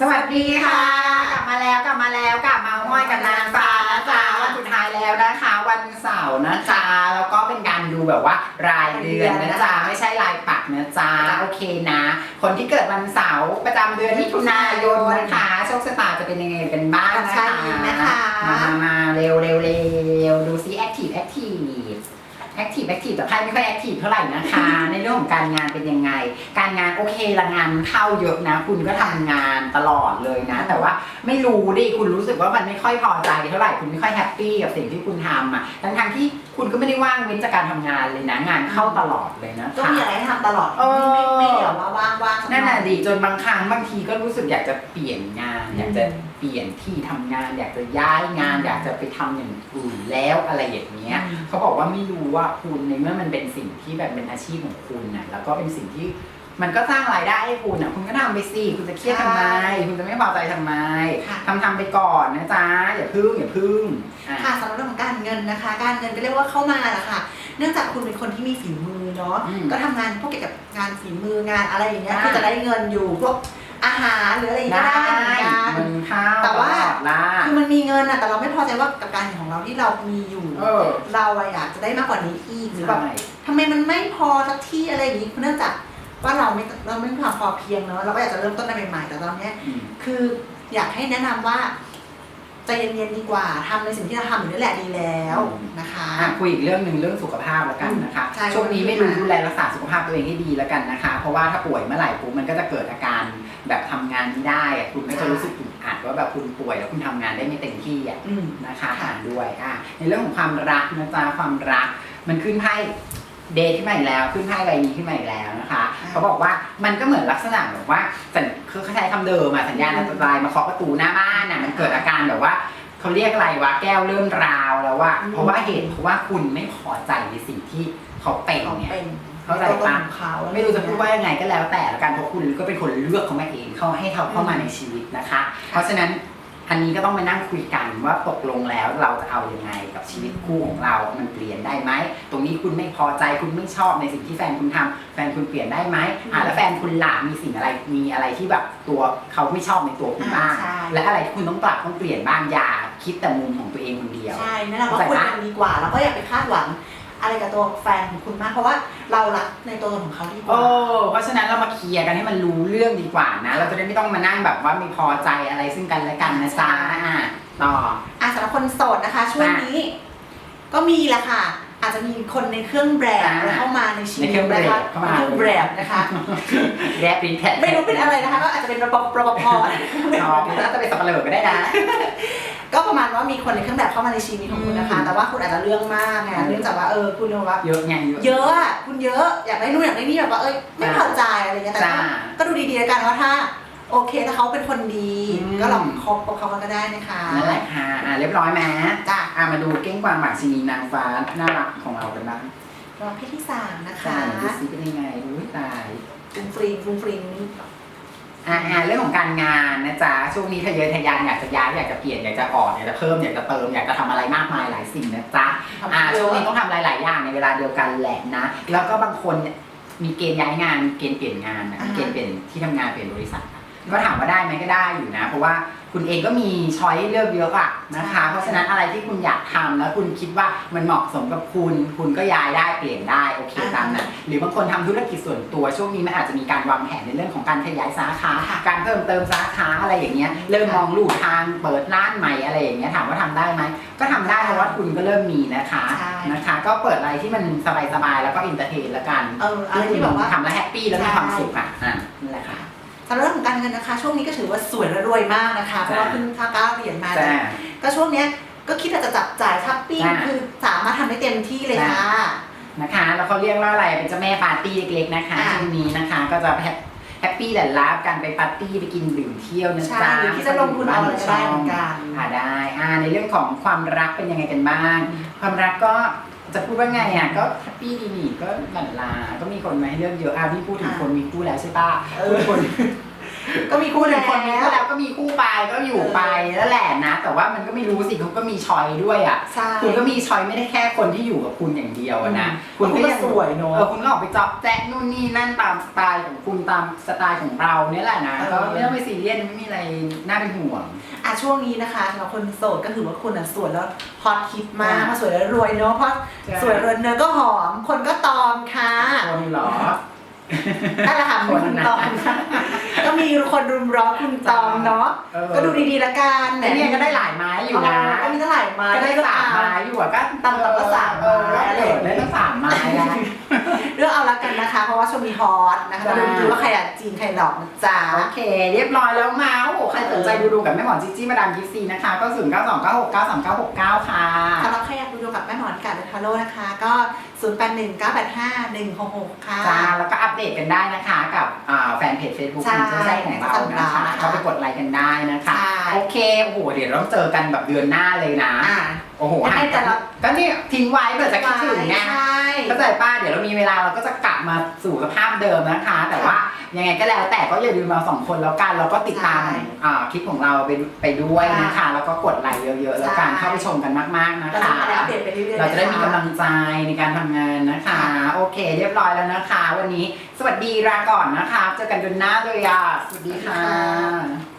สวัสดีค่ะ กลับมาแล้วกลับมาแล้วกลับมาห้อยกับนางฟ้านะจ๊ะวันสุดท้ายแล้วนะคะ วันเสาร์นะจ๊ะแล้วก็เป็นการดูแบบว่ารายเดือนนะจ๊ะไม่ใช่รายปักนะจ๊ะโอเคนะ คนที่เกิดวันเสาร์ประจำเดือนมิถุนายนนะคะโชคชะตาจะเป็นยังไงกันบ้างนะใช่คะนะคะ มามามาเร็วเร็วเร็วดูซิแอคทีฟแอคทีฟ แอคทีฟแอคทีฟแต่ไพ่ไม่ค่อยแอคทีฟเท่าไหร่นะคะ ในเรื่องของการงานเป็นยังไง การงานโอเคละงานเข้าเยอะนะ คุณก็ทำงานตลอดเลยนะ แต่ว่าไม่รู้ดิคุณรู้สึกว่ามันไม่ค่อยพอใจเท่าไหร่คุณไม่ค่อยแฮปปี้กับสิ่งที่คุณทำอะทั้งทงๆที่คุณก็ไม่ได้ว่างเว้นจากการทำงานเลยนะ งานเข้าตลอดเลยนะก็คะมีอะไรให้ทำตลอดเออไม่ไม่ไม่เดี๋ยวว่าว่าง ว่างนั่นน่ะดิจนบางครั้งบางทีก็รู้สึกอยากจะเปลี่ยนงาน อยากจะเปลี่ยนที่ทำงาน อยากจะย้ายงาน อยากจะไปทำอย่างอื่นแล้วอะไรอย่างเงี้ยเขาบอกว่าไม่รู้ว่าคุณในเมื่อมันเป็นสิ่งที่แบบเป็นอาชีพของคุณน่ะแล้วก็เป็นสิ่งที่มันก็สร้างรายได้ให้คุณน่ะคุณก็ทำไปสิคุณจะเครียดทำไม คุณจะไม่พอใจทำไมค่ะทำทำไปก่อนนะจ๊ะอย่าพึ่งอย่าพึ่งอะค่ะสำหรับเรื่องของการเงินนะคะ การเงินก็เรียกว่าเข้ามาแหละค่ะ เนื่องจากคุณเป็นคนที่มีฝีมือเนาะอืมก็ทำงานพวกเกี่ยวกับงานฝีมืองานอะไรอย่างเงี้ยได้ก็จะได้เงินอยู่พวกอาหารหรืออะไรอย่างเงี้ยได้ก็ได้เหมือนกันเงินเข้าแต่ว่าตลอดละคือมันมีเงินอะแต่เราไม่พอใจว่ากับการเงินของเราที่เรามีอยู่ เออเราอะอยากจะได้มากกว่านี้อีกหรือแบบ ใช่ ทำไมมันไม่พอสักที่อะไรอย่างงี้เนื่องจากว่าเราไม่เราไม่มีความพอเพียงเนาะเราก็อยากจะเริ่มต้นอะไรใหม่ๆแต่ตอนเนี้ยอืมคืออยากให้แนะนำว่า ใจเย็นๆดีกว่าทำในสิ่งที่เราทำอยู่นี่แหละดีแล้วนะคะ อะคุยอีกเรื่องหนึ่งเรื่องสุขภาพแล้วกันนะคะใช่ช่วงนี้ไม่รู้ดูแลรักษาสุขภาพตัวเองให้ดีแล้วกันนะคะ เพราะว่าถ้าป่วยเมื่อไหร่ปุ๊บมันก็จะเกิดอาการแบบทำงานไม่ได้อะคุณก็จะรู้สึกอึดอัดว่าแบบคุณป่วยแล้วคุณทำงานได้ไม่เต็มที่อะอืมนะคะค่ะ อ่านด้วยอะในเรื่องของความรักนะจ๊ะความรัก มันขึ้นไพ่ เดทขึ้นมาอีกแล้ว ขึ้นไพ่ใบนี้ขึ้นมาอีกแล้วนะคะ เขาบอกว่ามันก็เหมือนลักษณะแบบว่าสัญคือเขาใช้คำเดิมอะสัญญาณอันตรายมาเคาะประตูหน้าบ้านน่ะมันเกิดอาการแบบว่าเขาเรียกอะไรวะแก้วเริ่มราวแล้วว่าอืมเพราะว่าเหตุเพราะว่าคุณไม่พอใจในสิ่งที่เขาเป็นเขาเนี่ยเป็นเข้าใจตัวตนปะของเขาไม่รู้จะพูดว่ายังไงก็แล้วแต่ละกันเพราะคุณก็เป็นคนเลือกเขามาเองเขาให้เขาเข้ามาในชีวิตนะคะ เพราะฉะนั้น อันนี้ก็ต้องมานั่งคุยกันว่าตกลงแล้วเราจะเอายังไงกับชีวิตคู่ของเรา มันเปลี่ยนได้ไหม ตรงนี้คุณไม่พอใจคุณไม่ชอบในสิ่งที่แฟนคุณทำแฟนคุณเปลี่ยนได้ไหมอ่าแล้วแฟนคุณหล่ะมีสิ่งอะไร มีอะไรที่แบบตัวเขาไม่ชอบในตัวคุณบ้างอ่าใช่และอะไรที่คุณต้องปรับต้องเปลี่ยนบ้างอย่าคิดแต่มุมของตัวเองคนเดียว ใช่นั่นเราก็คุยกันดีกว่า แล้วก็อย่าไปคาดหวัง อะไรกับตัวแฟนของคุณมาก เพราะว่าเรารักในตัวตนของเขาดีกโอ้ว่า เพราะฉะนั้นเรามาเคลียร์กันให้มันรู้เรื่องดีกว่านะ เราจะได้ไม่ต้องมานั่งแบบว่าไม่พอใจอะไรซึ่งกันและกันนะจ๊ะอะต่อ อะสำหรับคนโสดนะคะ ช่วงนี้ ก็มีแหละค่ะ อาจจะมีคนในเครื่องแบรนด์อ่าเข้ามาในชีวิตในเครื่องแบรนด์นะคะเข้ามาเครื่องแบรนด์นะคะ แรปรีแทไม่รู้เป็นอะไรนะคะ ก็อาจจะเป็นรปภรปภ อ๋อพี่น่าจะเป็นสับปะเลอก็ได้นะ ก็ประมาณว่ามีคนในเครื่องแบบเข้ามาในชีวิตของคุณนะคะอืมแต่ว่าคุณอาจจะเรื่องมากไงอืมเนื่องจากว่าเออคุณแบบว่าเยอะไงเยอะเยอะอะคุณเยอะอยากได้นู่นอยากได้นี่แบบว่าเอ้ยไม่พอใจอะไรเงี้ยแต่จ้าก็ก็ดูดีๆแล้วกันว่าถ้าโอเคถ้าเขาเป็นคนดี อืม ก็ลองคบกับเขาก็ได้นะคะนั่นแหละค่ะอะเรียบร้อยไหมจ้ะอะมาดูเก้งกวางหมากชีนีนางฟ้าน่ารักของเรากันบ้างรอบเพศที่สามนะค่ะคะดูซิเป็นยังไงอุ้ยตายฟรุงฟริงฟรุงฟริง อ่าอ่าเรื่องของการงานนะจ๊ะช่วงนี้ทะเยอทะยานอยากจะย้ายอยากจะเปลี่ยนอยากจะออกอยากจะเพิ่มอยากจะเติมอยากจะทำอะไรมากมายหลายสิ่งนะจ๊ะอ่าช่วงนี้ต้องทำหลาย ๆ อย่างในเวลาเดียวกันแหละนะ แล้วก็บางคนเนี่ยมีเกณฑ์ย้ายงาน เกณฑ์เปลี่ยนงานนะอ่าฮะเกณฑ์เปลี่ยนที่ทำงานเปลี่ยนบริษัทอะ ก็ถามว่าได้ไหมก็ได้อยู่นะ เพราะว่าคุณเองก็มีช้อยเลือกเยอะอะนะคะ เพราะฉะนั้นอะไรที่คุณอยากทำแล้วคุณคิดว่ามันเหมาะสมกับคุณ คุณก็ย้ายได้เปลี่ยนได้โอเคตามนั้นหรือบางคนทำธุรกิจส่วนตัวช่วงนี้มันอาจจะมีการวางแผนในเรื่องของการขยายสาขาค่ะการเพิ่มเติมสาขาอะไรอย่างเงี้ยเริ่มมองลู่ทางเปิดร้านใหม่อะไรอย่างเงี้ยถามว่าทำได้ไหมก็ทำได้เพราะว่าทุนก็เริ่มมีนะคะใช่ นะคะ ก็เปิดอะไรที่มันสบายๆแล้วก็อินเตอร์เทนแล้วกันเอออะไรที่แบบว่า ทำแล้วแฮปปี้แล้วมีความสุขอะอะนั่นแหละค่ะ สำหรับเรื่องของการเงินนะคะ ช่วงนี้ก็ถือว่าสวยและรวยมากนะคะเพราะว่าจ้ะขึ้นค่าก้าวเหรียญมาจ้าก็ช่วงเนี้ยก็คิดว่าจะจับจ่ายช้อปปิ้งจ้ะ คือสามารถทำได้เต็มที่เลยจ้ะค่ะ นะคะ แล้วเขาเรียกว่าอะไรเป็นเจ้าแม่ปาร์ตี้เล็กๆนะคะอะ ช่วงนี้นะคะ ก็จะแฮปแฮปปี้แหละลาบกันไปปาร์ตี้ไปกินดื่มเที่ยวนะใช่จ๊ะหรือที่จะลงทุนเอาอะไรก็ได้เหมือนกัน อ่าได้อ่าในเรื่องของความรักเป็นยังไงกันบ้าง ความรักก็ จะพูดว่าไงอะก็แฮปปี้ดีนี่ก็หลั่นลา ก็มีคนมาให้เลือกเยอะอะพี่พูดถึงอะคนมีคู่แล้วใช่ป่ะเออพูดคน ก็มีคู่หนึ่แล้งคนนี้ก็วแล้วก็มีคู่ไปก็อยู่ไปแล้วแหละนะ แต่ว่ามันก็ไม่รู้สิเขาก็มีชอยด้วยอะใช่คุณก็มีชอยไม่ได้แค่คนที่อยู่กับคุณอย่างเดียวอะนะคุณก็สวยเนอะเออคุณก็ออกไปเจอบแจ๊ะนู่นนี่นั่นตามสไตล์ของคุณตามสไตล์ของเราเนี่ยแหละนะเออก็ไม่ต้องไปซีเรียสไม่มีอะไรน่าเป็นห่วงอะช่วงนี้นะคะสำหรับคนโสดก็ถือว่าคุณอะสวยแล้วฮอตฮิตมากจ้ะเพราะสวยแล้วรวยเนาะเพราะจ้ะสวยรวยเนื้อก็หอม คนก็ตอมค่ะคนเหรอนั่นแหละค่ะคนคุณนะตอมค่ะก็ มีคนรุมร้อคุณตอมเนาะเออ ก็ดูดีๆละกันแต่เนี่ยก็ได้หลายไม้อยู่นะ ก็มีเท่าไหร่มาก็ได้สามไม้อยู่อะก็ตำตำก็สามเออไม้เออได้ตั้งสามไม้นะ เลือกเอาละกันนะคะ เพราะว่าช่วงนี้ฮอตนะคะก็ดูจ้ะดูว่าใครอยากจีนใครหลอกนะจ๊ะ โอเค เรียบร้อยแล้วมาโอ้โหใครสนใจดูดูกับแม่หมอจิจี้มาดามกิฟซีนะคะ ก็0 9 2 9 6 9 3 9 6 9ค่ะสำหรับใครอยากดูดวงกับแม่หมอนการเดนทาโร่นะคะ ก็0 8 1 9 8 5 1 6 6ค่ะจ้าแล้วก็อัปเดตกันได้นะคะกับอ่าแฟนเพจ Facebook ใช่คุณเจ้าแจ้งของเรานะคะนะคะเข้าไปกดไลค์กันได้นะคะใช่โอเคโอ้โหเดี๋ยวเราต้องเจอกันแบบเดือนหน้าเลยนะอ่าโอ้โหยังไงห่างแต่กันเราก็นี่ทิ้งไว้เผื่อจะคิดถึงไงใช่ เข้าใจป้าเดี๋ยวเรามีเวลาเราก็จะกลับมาสู่สภาพเดิมนะคะ แต่ว่ายังไงก็แล้วแต่ก็อย่าลืมเราสองคนแล้วกันแล้วก็ติดตามใช่อ่าคลิปของเราไปไปด้วยนะคะค่ะแล้วก็กดไลค์เยอะๆ แล้วกันใช่ เข้าไปชมกันมากๆนะเราคะจะมาอัปเดตไปเรื่อยๆเราจะได้มีนคกำลังใจในการทำงานนะคะค่ะโอเค เรียบร้อยแล้วนะคะ วันนี้สวัสดีลาก่อนนะคะ เจอกันเดือนหน้าเลยอะสวัสดีค่ะ